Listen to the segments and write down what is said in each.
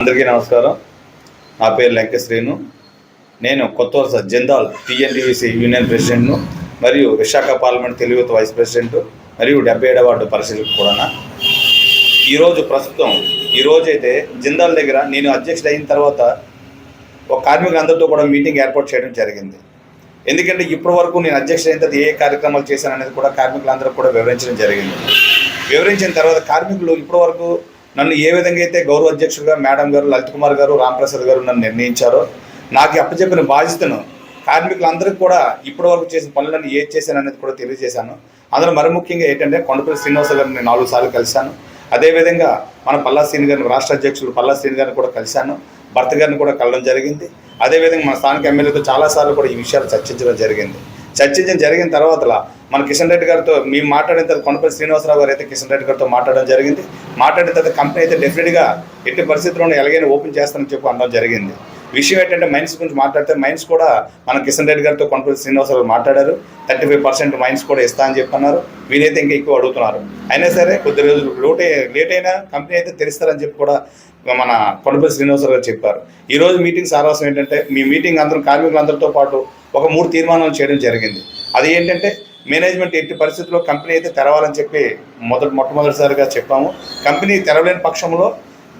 అందరికీ నమస్కారం. నా పేరు లంక శ్రీను నేను కొత్త వరుస జిందాల్ టీఎన్టీవీసీ యూనియన్ ప్రెసిడెంట్ను మరియు Visakha parliament Telugu vice president మరియు డెబ్బై ఏడవ వార్డు పరిశీలకుడు కూడా ఈరోజు ప్రస్తుతం ఈరోజు అయితే జిందాల్ దగ్గర నేను అధ్యక్షుడు అయిన తర్వాత ఒక కార్మికులందరితో కూడా మీటింగ్ ఏర్పాటు చేయడం జరిగింది. ఎందుకంటే ఇప్పటి వరకు నేను అధ్యక్షుడు అయిన తర్వాత ఏ కార్యక్రమాలు చేశాను అనేది కూడా కార్మికులందరూ కూడా వివరించడం జరిగింది. వివరించిన తర్వాత కార్మికులు ఇప్పటి వరకు నన్ను ఏ విధంగా అయితే గౌరవ అధ్యక్షుడిగా మేడం గారు లలిత్ కుమార్ గారు రాంప్రసాద్ గారు నన్ను నిర్ణయించారో నాకు అప్పచెప్పిన బాధ్యతను కార్మికులందరికీ కూడా ఇప్పటి వరకు చేసిన పనులను ఏది చేశాను అనేది కూడా తెలియజేశాను. అందులో మరి ముఖ్యంగా ఏంటంటే కొండపల్లి శ్రీనివాస గారిని నేను నాలుగు సార్లు కలిశాను. అదేవిధంగా మన పల్లా శ్రీని గారిని రాష్ట్ర అధ్యక్షులు పల్లా శ్రీని గారిని కూడా కలిశాను. భర్త గారిని కూడా కలడం జరిగింది. అదేవిధంగా మన స్థానిక ఎమ్మెల్యేతో చాలాసార్లు కూడా ఈ విషయాలు చర్చించడం జరిగింది. చర్చించడం జరిగిన తర్వాత మన కిషన్ రెడ్డి గారితో మేము మాట్లాడిన తర్వాత కొండపల్లి శ్రీనివాసరావు గారు అయితే కిషన్ రెడ్డి గారితో మాట్లాడడం జరిగింది. మాట్లాడిన తర్వాత కంపెనీ అయితే డెఫినెట్గా ఎట్టి పరిస్థితుల్లోనూ ఎలాగైనా ఓపెన్ చేస్తానని చెప్పి అనడం జరిగింది. విషయం ఏంటంటే మైన్స్ గురించి మాట్లాడితే మైన్స్ కూడా మన కిషన్ రెడ్డి గారితో కొండపల్లి శ్రీనివాసరావు గారు మాట్లాడారు. థర్టీ ఫైవ్ పర్సెంట్ మైన్స్ కూడా ఇస్తా అని చెప్పి అన్నారు వీరైతే ఇంకా ఎక్కువ అడుగుతున్నారు. అయినా సరే కొద్ది రోజులు లోటే లేట్ అయినా కంపెనీ అయితే తెరుస్తారని చెప్పి కూడా మన కొండపల్లి శ్రీనివాసరావు గారు చెప్పారు. ఈరోజు మీటింగ్ సారాంశం ఏంటంటే మీ మీటింగ్ అందరూ కార్మికులందరితో పాటు ఒక మూడు తీర్మానాలు చేయడం జరిగింది. అది ఏంటంటే మేనేజ్మెంట్ ఎట్టి పరిస్థితుల్లో కంపెనీ అయితే తెరవాలని చెప్పి మొదటి మొట్టమొదటిసారిగా చెప్పాము. కంపెనీ తెరవలేని పక్షంలో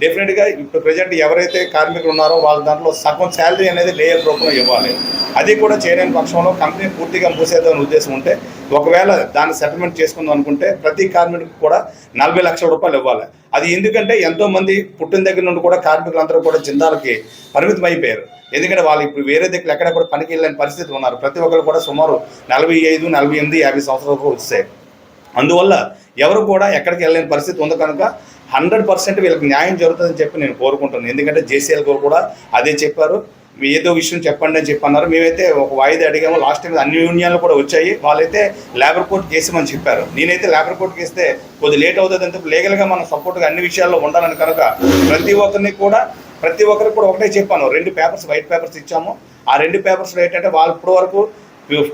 డెఫినెట్గా ఇప్పుడు ప్రజెంట్ ఎవరైతే కార్మికులు ఉన్నారో వాళ్ళ దాంట్లో సగం శాలరీ అనేది లేయర్ రూపంలో ఇవ్వాలి. అది కూడా చేయలేని పక్షంలో కంపెనీ పూర్తిగా మూసేద్దామని ఉద్దేశం ఉంటే ఒకవేళ దాన్ని సెటిల్మెంట్ చేసుకుందాం అనుకుంటే ప్రతి కార్మికుడికి కూడా నలభై లక్షల రూపాయలు ఇవ్వాలి. అది ఎందుకంటే ఎంతోమంది పుట్టిన దగ్గర నుండి కూడా కార్మికులందరూ కూడా జిందాలకి పరిమితం అయిపోయారు. ఎందుకంటే వాళ్ళు ఇప్పుడు వేరే దగ్గర ఎక్కడ కూడా పనికి వెళ్ళని పరిస్థితి ఉన్నారు. ప్రతి ఒక్కరు కూడా సుమారు నలభై ఐదు నలభై ఎనిమిది యాభై సంవత్సరాలకు వచ్చాయి అందువల్ల ఎవరు కూడా ఎక్కడికి వెళ్ళలేని పరిస్థితి ఉంది కనుక హండ్రెడ్ పర్సెంట్ వీళ్ళకి న్యాయం జరుగుతుందని చెప్పి నేను కోరుకుంటున్నాను. ఎందుకంటే జేసీఎల్ గారు కూడా అదే చెప్పారు. మీ ఏదో విషయం చెప్పండి అని చెప్పి అన్నారు. మేమైతే ఒక వాయిదా అడిగాము. లాస్ట్ టైం అన్ని యూనియన్లు కూడా వచ్చాయి. వాళ్ళైతే లేబర్ కోర్ట్ చేసామని చెప్పారు. నేనైతే లేబర్ కోర్ట్ చేస్తే కొద్ది లేట్ అవుతుంది అంటే లీగల్గా మనం సపోర్ట్గా అన్ని విషయాల్లో ఉండాలని కనుక ప్రతి ఒక్కరిని కూడా ప్రతి ఒక్కరికి కూడా ఒకటే చెప్పాను. రెండు పేపర్స్ వైట్ పేపర్స్ ఇచ్చాము. ఆ రెండు పేపర్స్లో ఏంటంటే వాళ్ళు ఇప్పటి వరకు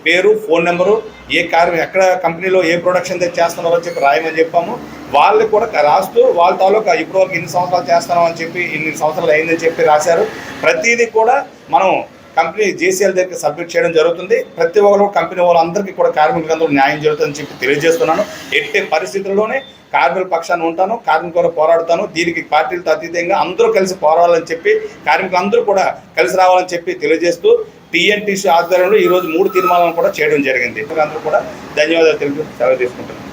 పేరు ఫోన్ నెంబరు ఏ కార్ ఎక్కడ కంపెనీలో ఏ ప్రొడక్షన్ చేస్తున్నారో చెప్పి రాయమని చెప్పాము. వాళ్ళు కూడా రాస్తూ వాళ్ళ తాలూకా ఇప్పటివరకు ఇన్ని సంవత్సరాలు చేస్తున్నాం అని చెప్పి ఇన్ని సంవత్సరాలు అయిందని చెప్పి రాశారు. ప్రతిదీ కూడా మనం కంపెనీ జేసీఎల్ దగ్గర సబ్మిట్ చేయడం జరుగుతుంది. ప్రతి ఒక్కరు కంపెనీ వాళ్ళందరికీ కూడా కార్మికులందరూ న్యాయం జరుగుతుందని చెప్పి తెలియజేస్తున్నాను. ఎట్టి పరిస్థితుల్లోనే కార్మికుల పక్షాన్ని ఉంటాను కార్మికులు పోరాడుతాను. దీనికి పార్టీలతో అతీతంగా అందరూ కలిసి పోరాడాలని చెప్పి కార్మికులందరూ కూడా కలిసి రావాలని చెప్పి తెలియజేస్తూ టీఎన్టీసీ ఆధ్వర్యంలో ఈరోజు మూడు తీర్మానాలను కూడా చేయడం జరిగింది. అందరూ కూడా ధన్యవాదాలు తెలుపు సెలవు తీసుకుంటున్నాను.